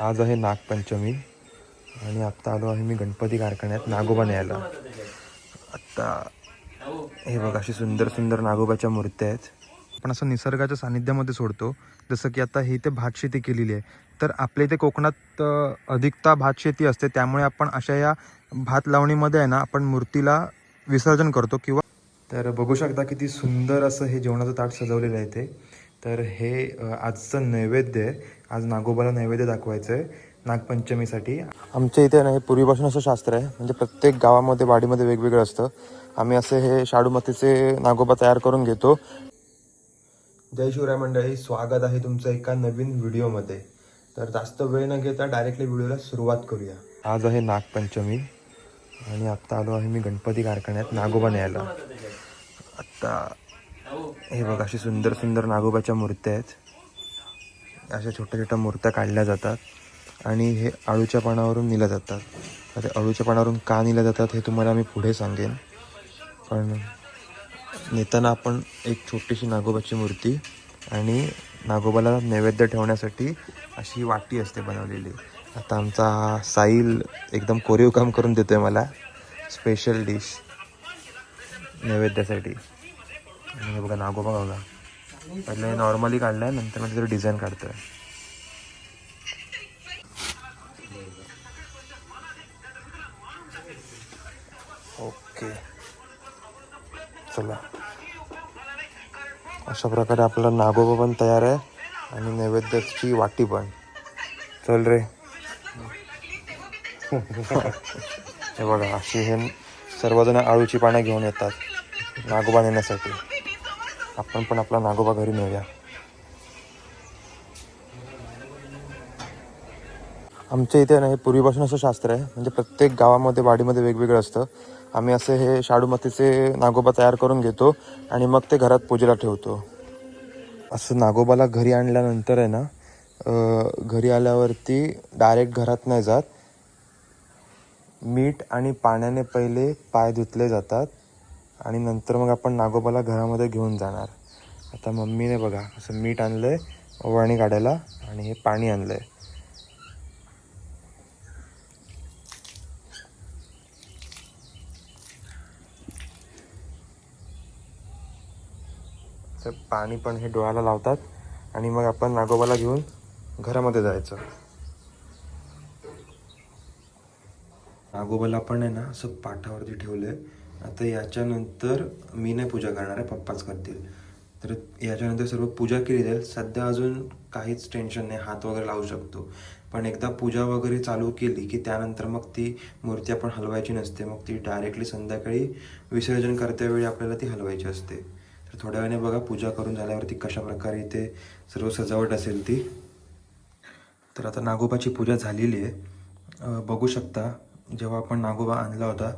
आज आहे नागपंचमी आणि आत्ता आलो आहे मी गणपती कारखान्यात नागोबा न्यायला. आत्ता हे बघ अशी सुंदर सुंदर नागोबाच्या मूर्त्या आहेत. आपण असं निसर्गाच्या सानिध्यामध्ये सोडतो. जसं की आता ही इथे भातशेती केलेली आहे. तर आपल्या इथे कोकणात अधिकता अधिकता भातशेती असते. त्यामुळे आपण अशा या भात लावणीमध्ये आहे ना आपण मूर्तीला विसर्जन करतो किंवा तर बघू शकता किती सुंदर असं हे जेवणाचं ताट सजवलेलं आहे ते तर हे आजचं नैवेद्य आहे. आज नागोबाला नैवेद्य दाखवायचं आहे नागपंचमीसाठी. आमच्या इथे ना हे पूर्वीपासून असं शास्त्र आहे. म्हणजे प्रत्येक गावामध्ये वाडीमध्ये वेगवेगळं असतं. आम्ही असे हे शाडू मातीचे नागोबा तयार करून घेतो. जय शिवराय मंडळी स्वागत आहे तुमचं एका नवीन व्हिडिओमध्ये. तर जास्त वेळ न घेता डायरेक्टली व्हिडिओला सुरुवात करूया. आज आहे नागपंचमी आणि आत्ता आलो आहे मी गणपती कारखान्यात नागोबा न्यायला. आत्ता हे बघ अशी सुंदर सुंदर नागोबाच्या मूर्त्या आहेत. अशा छोट्या छोट्या मूर्त्या काढल्या जातात आणि हे अळूच्या पानावरून नेल्या जातात. आता अळूच्या पानावरून का नेल्या जातात हे तुम्हाला मी पुढे सांगेन. पण नेताना आपण एक छोटीशी नागोबाची मूर्ती आणि नागोबाला नैवेद्य ठेवण्यासाठी अशी वाटी असते बनवलेली. आता आमचा साईल एकदम कोरीव काम करून देतो आहे मला. स्पेशल डिश नैवेद्यासाठी. बघा नागोबा बघा पहिले नॉर्मली काढलाय नंतर मग तिथे डिझाईन काढतोय. ओके चला. अशा प्रकारे आपला नागोबा पण तयार आहे आणि नैवेद्याची वाटी पण. चल रे. हे बघा अशी हे सर्वजण आळूची पानं घेऊन येतात नागोबा नेण्यासाठी. आपण पण आपला नागोबा घरी नेऊया आमच्या इथे ना हे पूर्वीपासून असं शास्त्र आहे. म्हणजे प्रत्येक गावामध्ये वाडीमध्ये वेगवेगळं असतं. आम्ही असे हे शाडू मातीचे नागोबा तयार करून घेतो आणि मग ते घरात पूजेला ठेवतो. असं नागोबाला घरी आणल्यानंतर आहे ना घरी आल्यावरती डायरेक्ट घरात नाही जात. मीठ आणि पाण्याने पहिले पाय धुतले जातात आणि नंतर मग आपण नागोबाला घरामध्ये घेऊन जाणार. आता मम्मीने बघा असं मीठ आणलंय ओवाळणी काढायला आणि हे पाणी आणलंय. तर पाणी पण हे डोळ्याला लावतात आणि मग आपण नागोबाला घेऊन घरामध्ये जायचं. नागोबाला आपण आहे ना असं पाठावरती ठेवलंय. आता याच्यानंतर मी नाही पूजा करणार आहे पप्पाच करतील. तर याच्यानंतर सर्व पूजा केली जाईल. सध्या अजून काहीच टेन्शन नाही. हात वगैरे लावू शकतो. पण एकदा पूजा वगैरे चालू केली की त्यानंतर मग ती मूर्ती आपण हलवायची नसते. मग ती डायरेक्टली संध्याकाळी विसर्जन करत्यावेळी आपल्याला ती हलवायची असते. तर थोड्या वेळाने बघा पूजा करून झाल्यावरती कशा प्रकारे सर्व सजावट असेल ती. तर आता नागोबाची पूजा झालेली आहे. बघू शकता जेव्हा आपण नागोबा आणला होता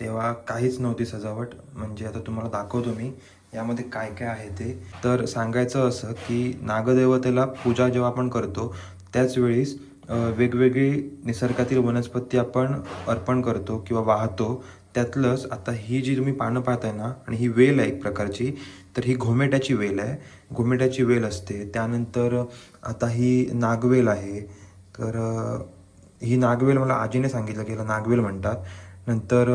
तेव्हा काहीच नव्हती सजावट. म्हणजे आता तुम्हाला दाखवतो मी. यामध्ये काय काय आहे ते? तर सांगायचं असं की नागदेवतेला पूजा जेव्हा आपण करतो त्याच वेळीस वेगवेगळी निसर्गातील वनस्पती आपण अर्पण करतो किंवा वाहतो. त्यातलंच आता ही जी तुम्ही पानं पाहताय ना आणि ही वेल आहे एक प्रकारची तर ही घोमेट्याची वेल आहे. घोमेट्याची वेल असते. त्यानंतर आता ही नागवेल आहे. तर ही नागवेल मला आजीने सांगितलं की नागवेल म्हणतात. नंतर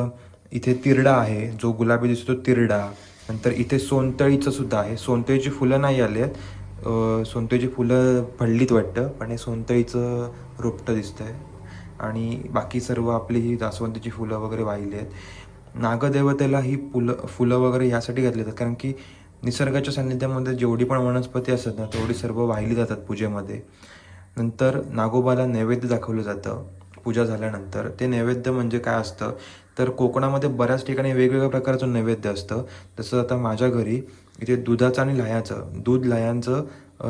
इथे तिरडा आहे. जो गुलाबी दिसतो तिरडा. नंतर इथे सोनतळीचं सुद्धा आहे. सोनतळीची फुलं नाही आली आहेत. सोनतळीची फुलं फडलीत वाटतं पण हे सोनतळीचं रोपटं दिसतंय. आणि बाकी सर्व आपली ही जास्वंदीची फुलं वगैरे वाहिली आहेत. नागदेवतेला ही फुलं फुलं वगैरे यासाठी घातली जातात. कारण की निसर्गाच्या सान्निध्यामध्ये जेवढी पण वनस्पती असतात ना तेवढी सर्व वाहिली जातात पूजेमध्ये. नंतर नागोबाला नैवेद्य दाखवलं जातं. पूजा झाल्यानंतर ते नैवेद्य म्हणजे काय असतं? तर कोकणामध्ये बऱ्याच ठिकाणी वेगवेगळ्या प्रकारचं नैवेद्य असतं. तसं आता माझ्या घरी इथे दुधाचं आणि लाह्याचं दूध लह्यांचं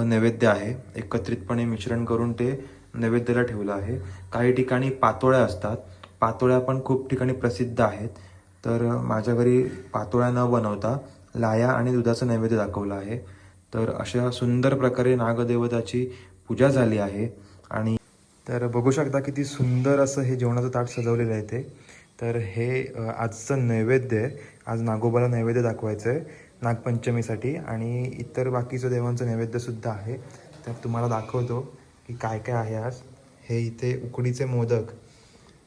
नैवेद्य आहे. एकत्रितपणे मिश्रण करून ते नैवेद्याला ठेवलं आहे. काही ठिकाणी पातोळ्या असतात. पातोळ्या पण खूप ठिकाणी प्रसिद्ध आहेत. तर माझ्या घरी पातोळ्या न बनवता लाया आणि दुधाचं नैवेद्य दाखवलं आहे. तर अशा सुंदर प्रकारे नागदेवताची पूजा झाली आहे आणि तर बघू शकता किती सुंदर असं हे जेवणाचं ताट सजवलेलं आहे ते. तर हे आजचं नैवेद्य आहे. आज नागोबाला नैवेद्य दाखवायचं आहे नागपंचमीसाठी आणि इतर बाकीचं देवांचं नैवेद्यसुद्धा आहे. तर तुम्हाला दाखवतो की काय काय आहे आज. हे इथे उकडीचे मोदक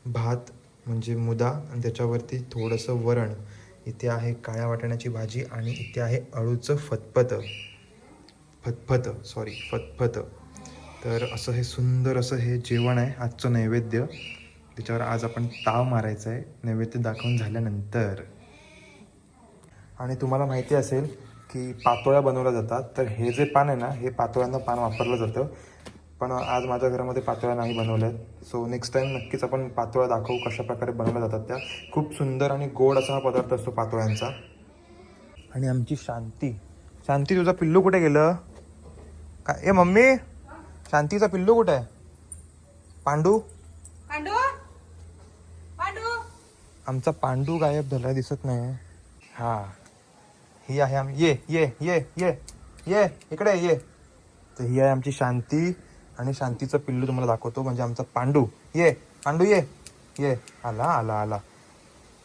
भात म्हणजे मुदा आणि त्याच्यावरती थोडंसं वरण. इथे आहे काळ्या वाटाण्याची भाजी आणि इथे आहे अळूचं फतफत फतफत सॉरी फतफत तर असं हे सुंदर असं हे जेवण आहे आजचं नैवेद्य. त्याच्यावर आज आपण ताव मारायचा आहे. नैवेद्य दाखवून झाल्यानंतर. आणि तुम्हाला माहिती असेल की पातोळ्या बनवल्या जातात. तर हे जे पान आहे ना हे पातोळ्यांना पान वापरलं जातं. पण आज माझ्या घरामध्ये पातोळ्या नाही बनवल्या आहेत सो नेक्स्ट टाईम नक्कीच आपण पातोळ्या दाखवू कशा प्रकारे बनवल्या जातात त्या. खूप सुंदर आणि गोड असा हा पदार्थ असतो पातोळ्यांचा. आणि आमची शांती. शांती तुझा पिल्लू कुठे गेलं? काय ए मम्मी! शांतीचा पिल्लू कुठे आहे? पांडू? पांडू? पांडू? आमचा पांडू गायब झाला दिसत नाही हा. ही आहे आम ये ये ये ये ये इकडे ये. तर ही आहे आमची शांती आणि शांतीचं पिल्लू तुम्हाला दाखवतो म्हणजे आमचा पांडू. ये पांडू ये. ये. आला आला आला.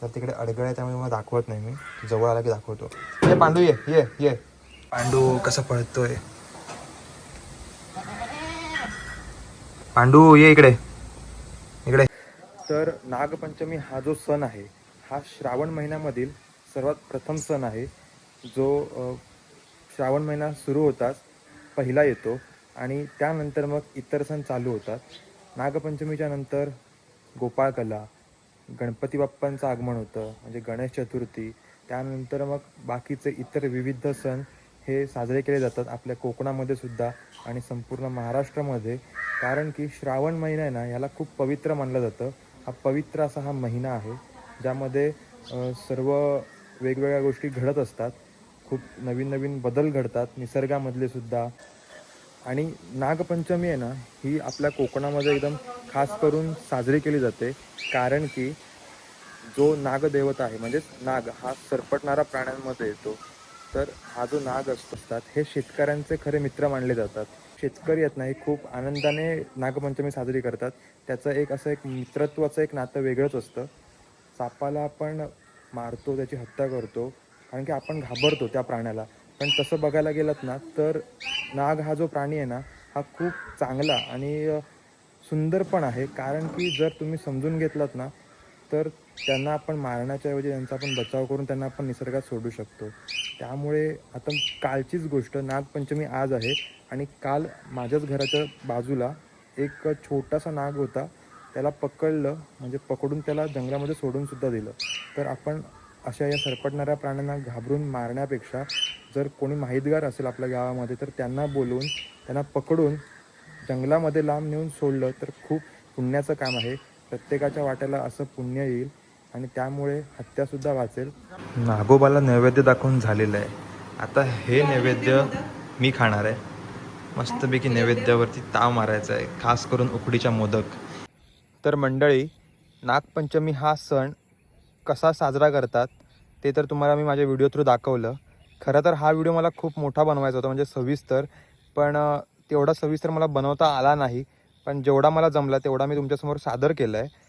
तर तिकडे अडगळ आहे त्यामुळे मला दाखवत नाही मी. जवळ आला की दाखवतो. ये पांडू ये ये ये. पांडू कसा पळतोय? पांडू ये इकडे. इकडे. तर नागपंचमी हा जो सण आहे हा श्रावण महिन्यामधील सर्वात प्रथम सण आहे जो श्रावण महिना सुरू होताच पहिला येतो आणि त्यानंतर मग इतर सण चालू होतात. नागपंचमीच्या नंतर गोपाळकला गणपती बाप्पांचं आगमन होतं म्हणजे गणेश चतुर्थी त्यानंतर मग बाकीचे इतर विविध सण हे साजरे केले जातात आपल्या कोकणामध्ये सुद्धा आणि संपूर्ण महाराष्ट्रामध्ये. कारण की श्रावण महिना आहे ना याला खूप पवित्र मानलं जातं. हा पवित्र असा हा महिना आहे ज्यामध्ये सर्व वेगवेगळ्या गोष्टी घडत असतात. खूप नवीन नवीन बदल घडतात निसर्गामधले सुद्धा. आणि नागपंचमी आहे ना ही आपल्या कोकणामध्ये एकदम खास करून साजरी केली जाते. कारण की जो नागदेवता आहे म्हणजेच नाग हा सरपटणारा प्राण्यांमध्ये येतो. तर हा जो नाग असतात हे शेतकऱ्यांचे खरे मित्र मानले जातात. शेतकरी आहेत ना हे खूप आनंदाने नागपंचमी साजरी करतात. त्याचं एक असं एक मित्रत्वाचं एक नातं वेगळंच असतं. सापाला आपण मारतो त्याची हत्या करतो कारण की आपण घाबरतो त्या प्राण्याला. पण तसं बघायला गेलात ना तर नाग हा जो प्राणी आहे ना हा खूप चांगला आणि सुंदर पण आहे. कारण की जर तुम्ही समजून घेतलात ना तर त्यांना आपण मारण्याच्या ऐवजी त्यांचा आपण बचाव करून त्यांना आपण निसर्गात सोडू शकतो. त्यामुळे आता कालचीच गोष्ट नागपंचमी आज आहे आणि काल माझ्याच घराच्या बाजूला एक छोटासा नाग होता. त्याला पकडलं म्हणजे पकडून त्याला जंगलामध्ये सोडूनसुद्धा दिलं. तर आपण अशा या सरपटणाऱ्या प्राण्यांना घाबरून मारण्यापेक्षा जर कोणी माहितगार असेल आपल्या गावामध्ये तर त्यांना बोलवून त्यांना पकडून जंगलामध्ये लांब नेऊन सोडलं तर खूप पुण्याचं काम आहे. प्रत्येकाच्या वाट्याला असं पुण्य येईल आणि त्यामुळे हत्यासुद्धा वाचेल. नागोबाला नैवेद्य दाखवून झालेलं आहे. आता हे नैवेद्य मी खाणार आहे. मस्तपैकी नैवेद्यावरती ताव मारायचा आहे खास करून उकडीच्या मोदक. तर मंडळी नागपंचमी हा सण कसा साजरा करतात ते तर तुम्हाला मी माझ्या व्हिडिओ थ्रू दाखवलं. खरं तर हा व्हिडिओ मला खूप मोठा बनवायचा होता म्हणजे सविस्तर. पण तेवढा सविस्तर मला बनवता आला नाही. पण जेवढा मला जमला तेवढा मी तुमच्यासमोर सादर केला आहे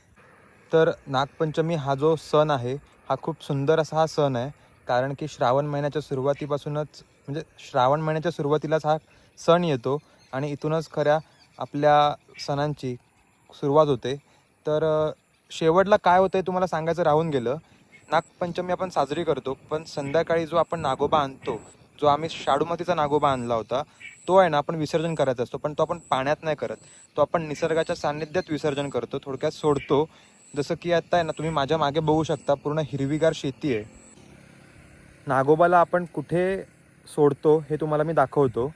तर नागपंचमी हा जो सण आहे हा खूप सुंदर असा हा सण आहे. कारण की श्रावण महिन्याच्या सुरुवातीपासूनच म्हणजे श्रावण महिन्याच्या सुरुवातीलाच हा सण येतो आणि इथूनच खऱ्या आपल्या सणांची सुरुवात होते. तर शेवटला काय होतं आहे तुम्हाला सांगायचं राहून गेलं. नागपंचमी आपण साजरी करतो पण संध्याकाळी जो आपण नागोबा आणतो जो आम्ही शाडूमातीचा नागोबा आणला होता तो आहे ना आपण विसर्जन करायचा असतो पण तो आपण पाण्यात नाही करत. तो आपण निसर्गाच्या सान्निध्यात विसर्जन करतो थोडक्यात सोडतो. जसं की आता आहे ना तुम्ही माझ्या मागे बघू शकता पूर्ण हिरवीगार शेती आहे. नागोबाला आपण कुठे सोडतो हे तुम्हाला मी दाखवतो.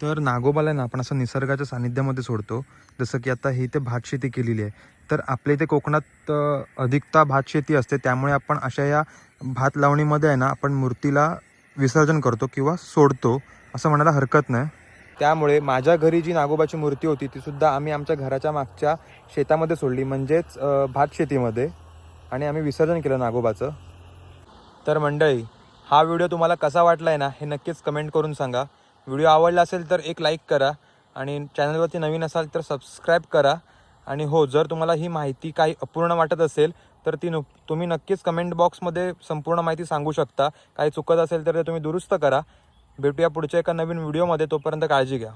तर नागोबाला आहे ना आपण असं निसर्गाच्या सानिध्यामध्ये सोडतो. जसं की आता ही इथे भातशेती केलेली आहे. तर आपल्या इथे कोकणात अधिकता अधिकता भातशेती असते. त्यामुळे आपण अशा या भात लावणीमध्ये आहे ना आपण मूर्तीला विसर्जन करतो किंवा सोडतो असं म्हणायला हरकत नाही. त्यामुळे माझ्या घरी जी नागोबाची मूर्ती होती ती सुद्धा आम्ही आमच्या घराच्या मागच्या शेतामध्ये सोडली म्हणजेच भात भातशेतीमध्ये आणि आम्ही विसर्जन केलं नागोबाचं. तर मंडळी हा व्हिडिओ तुम्हाला कसा वाटला आहे ना हे नक्कीच कमेंट करून सांगा. व्हिडिओ आवडला असेल तर एक लाईक करा आणि चॅनलवरती नवीन असाल तर सबस्क्राईब करा. आणि हो जर तुम्हाला ही माहिती काही अपूर्ण वाटत असेल तर ती नु तुम्ही नक्कीच कमेंट बॉक्समध्ये संपूर्ण माहिती सांगू शकता. काही चुकत असेल तर ते तुम्ही दुरुस्त करा. भेटूया पुढच्या एका नवीन व्हिडिओमध्ये तोपर्यंत काळजी घ्या.